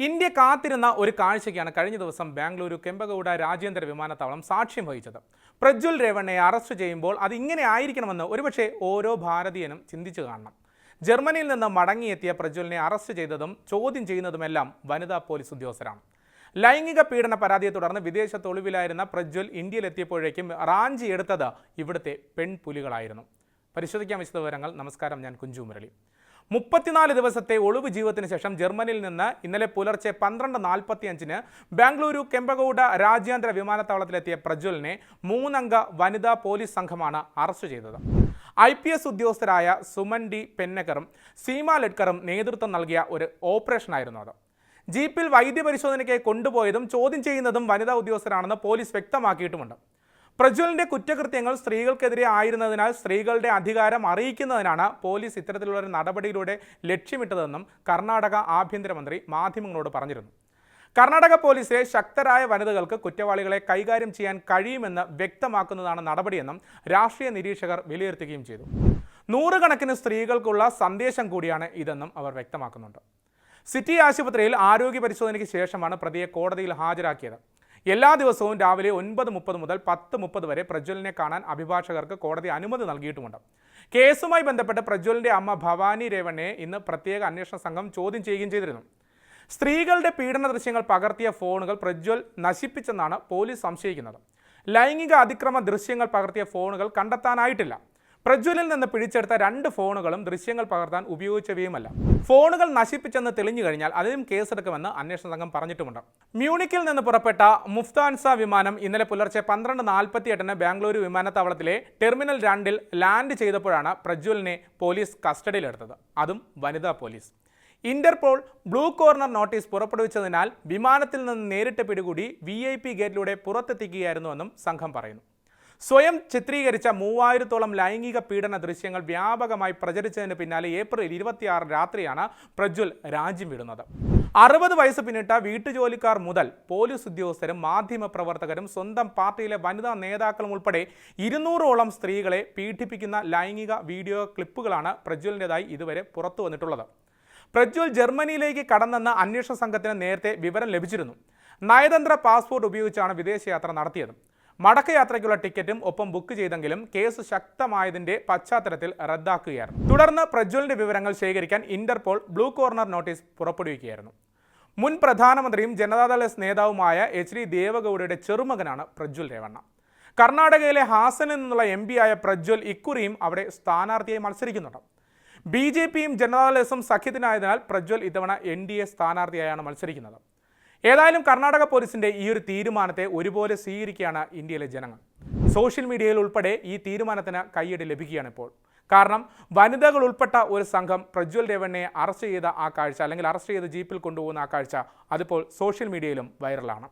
India കാത്തിരുന്ന ഒരു കാഴ്ചയ്ക്കാണ് കഴിഞ്ഞ ദിവസം ബാംഗ്ലൂരു കെമ്പഗൌഡ രാജ്യാന്തര വിമാനത്താവളം സാക്ഷ്യം വഹിച്ചത്. പ്രജ്വൽ രേവണ്ണയെ അറസ്റ്റ് ചെയ്യുമ്പോൾ അത് ഇങ്ങനെ ആയിരിക്കണമെന്ന് ഒരുപക്ഷെ ഓരോ ഭാരതീയനും ചിന്തിച്ചു കാണണം. ജർമ്മനിയിൽ നിന്ന് മടങ്ങിയെത്തിയ പ്രജ്വലിനെ അറസ്റ്റ് ചെയ്തതും ചോദ്യം ചെയ്യുന്നതുമെല്ലാം വനിതാ പോലീസ് ഉദ്യോഗസ്ഥരാണ്. ലൈംഗിക പീഡന പരാതിയെ തുടർന്ന് വിദേശത്ത് ഒളിവിലായിരുന്ന പ്രജ്വൽ ഇന്ത്യയിലെത്തിയപ്പോഴേക്കും റാഞ്ചി എടുത്തത് ഇവിടുത്തെ പെൺപുലികളായിരുന്നു. പരിശോധിക്കാൻ വിശദ വിവരങ്ങൾ നമസ്കാരം. ഞാൻ കുഞ്ചു മുരളി. മുപ്പത്തിനാല് ദിവസത്തെ ഒളിവ് ജീവിതത്തിന് ശേഷം ജർമ്മനിയിൽ നിന്ന് ഇന്നലെ പുലർച്ചെ പന്ത്രണ്ട് നാൽപ്പത്തി അഞ്ചിന് ബാംഗ്ലൂരു കെമ്പഗൌഡ രാജ്യാന്തര വിമാനത്താവളത്തിലെത്തിയ പ്രജ്വലിനെ മൂന്നംഗ വനിതാ പോലീസ് സംഘമാണ് അറസ്റ്റ് ചെയ്തത്. ഐ പി എസ് ഉദ്യോഗസ്ഥരായ സുമൻ ഡി പെന്നക്കറും സീമ ലഡ്കറും നേതൃത്വം നൽകിയ ഒരു ഓപ്പറേഷനായിരുന്നു അത്. ജീപ്പിൽ വൈദ്യപരിശോധനയ്ക്ക് കൊണ്ടുപോയതും ചോദ്യം ചെയ്യുന്നതും വനിതാ ഉദ്യോഗസ്ഥരാണെന്ന് പോലീസ് വ്യക്തമാക്കിയിട്ടുമുണ്ട്. പ്രജ്വലിന്റെ കുറ്റകൃത്യങ്ങൾ സ്ത്രീകൾക്കെതിരെ ആയിരുന്നതിനാൽ സ്ത്രീകളുടെ അധികാരം അറിയിക്കുന്നതിനാണ് പോലീസ് ഇത്തരത്തിലുള്ള ഒരു നടപടിയിലൂടെ ലക്ഷ്യമിട്ടതെന്നും കർണാടക ആഭ്യന്തരമന്ത്രി മാധ്യമങ്ങളോട് പറഞ്ഞിരുന്നു. കർണാടക പോലീസിലെ ശക്തരായ വനിതകൾക്ക് കുറ്റവാളികളെ കൈകാര്യം ചെയ്യാൻ കഴിയുമെന്ന് വ്യക്തമാക്കുന്നതാണ് നടപടിയെന്നും രാഷ്ട്രീയ നിരീക്ഷകർ വിലയിരുത്തുകയും ചെയ്തു. നൂറുകണക്കിന് സ്ത്രീകൾക്കുള്ള സന്ദേശം കൂടിയാണ് ഇതെന്നും അവർ വ്യക്തമാക്കുന്നുണ്ട്. സിറ്റി ആശുപത്രിയിൽ ആരോഗ്യ പരിശോധനയ്ക്ക് ശേഷമാണ് പ്രതിയെ കോടതിയിൽ ഹാജരാക്കിയത്. എല്ലാ ദിവസവും രാവിലെ ഒൻപത് മുപ്പത് മുതൽ പത്ത് മുപ്പത് വരെ പ്രജ്വലിനെ കാണാൻ അഭിഭാഷകർക്ക് കോടതി അനുമതി നൽകിയിട്ടുമുണ്ട്. കേസുമായി ബന്ധപ്പെട്ട് പ്രജ്വലിന്റെ അമ്മ ഭവാനി രേവണ്ണയെ ഇന്ന് പ്രത്യേക അന്വേഷണ സംഘം ചോദ്യം ചെയ്യുകയും ചെയ്തിരുന്നു. സ്ത്രീകളുടെ പീഡന ദൃശ്യങ്ങൾ പകർത്തിയ ഫോണുകൾ പ്രജ്വൽ നശിപ്പിച്ചെന്നാണ് പോലീസ് സംശയിക്കുന്നത്. ലൈംഗിക അതിക്രമ ദൃശ്യങ്ങൾ പകർത്തിയ ഫോണുകൾ കണ്ടെത്താനായിട്ടില്ല. പ്രജ്വലിൽ നിന്ന് പിടിച്ചെടുത്ത രണ്ട് ഫോണുകളും ദൃശ്യങ്ങൾ പകർത്താൻ ഉപയോഗിച്ചവയുമല്ല. ഫോണുകൾ നശിപ്പിച്ചെന്ന് തെളിഞ്ഞു കഴിഞ്ഞാൽ അതിനും കേസെടുക്കുമെന്ന് അന്വേഷണ സംഘം പറഞ്ഞിട്ടുമുണ്ട്. മ്യൂണിക്കിൽ നിന്ന് പുറപ്പെട്ട മുഫ്താൻസ വിമാനം ഇന്നലെ പുലർച്ചെ പന്ത്രണ്ട് നാൽപ്പത്തി എട്ടിന് ബാംഗ്ലൂരു വിമാനത്താവളത്തിലെ ടെർമിനൽ രണ്ടിൽ ലാൻഡ് ചെയ്തപ്പോഴാണ് പ്രജ്വലിനെ പോലീസ് കസ്റ്റഡിയിലെടുത്തത്. അതും വനിതാ police. Interpol blue corner notice പുറപ്പെടുവിച്ചതിനാൽ വിമാനത്തിൽ നിന്ന് നേരിട്ട് പിടികൂടി വി ഐ പി ഗേറ്റിലൂടെ പുറത്തെത്തിക്കുകയായിരുന്നുവെന്നും സംഘം പറയുന്നു. സ്വയം ചിത്രീകരിച്ച മൂവായിരത്തോളം ലൈംഗിക പീഡന ദൃശ്യങ്ങൾ വ്യാപകമായി പ്രചരിച്ചതിന് പിന്നാലെ ഏപ്രിൽ ഇരുപത്തിയാറ് രാത്രിയാണ് പ്രജ്വൽ രാജ്യം വിടുന്നത്. അറുപത് വയസ്സ് പിന്നിട്ട വീട്ടുജോലിക്കാർ മുതൽ പോലീസ് ഉദ്യോഗസ്ഥരും മാധ്യമപ്രവർത്തകരും സ്വന്തം പാർട്ടിയിലെ വനിതാ നേതാക്കളും ഉൾപ്പെടെ ഇരുന്നൂറോളം സ്ത്രീകളെ പീഡിപ്പിക്കുന്ന ലൈംഗിക വീഡിയോ ക്ലിപ്പുകളാണ് പ്രജ്വലിന്റെതായി ഇതുവരെ പുറത്തു വന്നിട്ടുള്ളത്. പ്രജ്വൽ ജർമ്മനിയിലേക്ക് കടന്നെന്ന അന്വേഷണ സംഘത്തിന് നേരത്തെ വിവരം ലഭിച്ചിരുന്നു. നയതന്ത്ര പാസ്പോർട്ട് ഉപയോഗിച്ചാണ് വിദേശയാത്ര നടത്തിയത്. മടക്കയാത്രയ്ക്കുള്ള ടിക്കറ്റും ഒപ്പം ബുക്ക് ചെയ്തെങ്കിലും കേസ് ശക്തമായതിന്റെ പശ്ചാത്തലത്തിൽ റദ്ദാക്കുകയായിരുന്നു. തുടർന്ന് പ്രജ്വലിന്റെ വിവരങ്ങൾ ശേഖരിക്കാൻ ഇന്റർപോൾ ബ്ലൂ കോർണർ നോട്ടീസ് പുറപ്പെടുവിക്കുകയായിരുന്നു. മുൻ പ്രധാനമന്ത്രിയും ജനതാദൾ എസ് നേതാവുമായ എച്ച് ഡി ദേവഗൌഡയുടെ ചെറുമകനാണ് പ്രജ്വൽ രേവണ്ണ. കർണാടകയിലെ ഹാസനിൽ നിന്നുള്ള എം ആയ പ്രജ്വൽ ഇക്കുറിയും അവിടെ സ്ഥാനാർത്ഥിയായി മത്സരിക്കുന്നുണ്ട്. ബി ജെ പിയും ജനതാദൾ എസും സഖ്യത്തിനായതിനാൽ പ്രജ്വൽ ഇത്തവണ എൻ ഡി എ സ്ഥാനാർത്ഥിയായാണ് മത്സരിക്കുന്നത്. ഏതായാലും കർണാടക പോലീസിന്റെ ഈ ഒരു തീരുമാനത്തെ ഒരുപോലെ സ്വീകരിക്കുകയാണ് ഇന്ത്യയിലെ ജനങ്ങൾ. സോഷ്യൽ മീഡിയയിൽ ഉൾപ്പെടെ ഈ തീരുമാനത്തിന് കൈയ്യടി ലഭിക്കുകയാണ് ഇപ്പോൾ. കാരണം വനിതകൾ ഉൾപ്പെട്ട ഒരു സംഘം പ്രജ്വൽ രേവണ്ണയെ അറസ്റ്റ് ചെയ്ത ആ കാഴ്ച അല്ലെങ്കിൽ അറസ്റ്റ് ചെയ്ത ജീപ്പിൽ കൊണ്ടുപോകുന്ന ആ കാഴ്ച അതിപ്പോൾ സോഷ്യൽ മീഡിയയിലും വൈറലാണ്.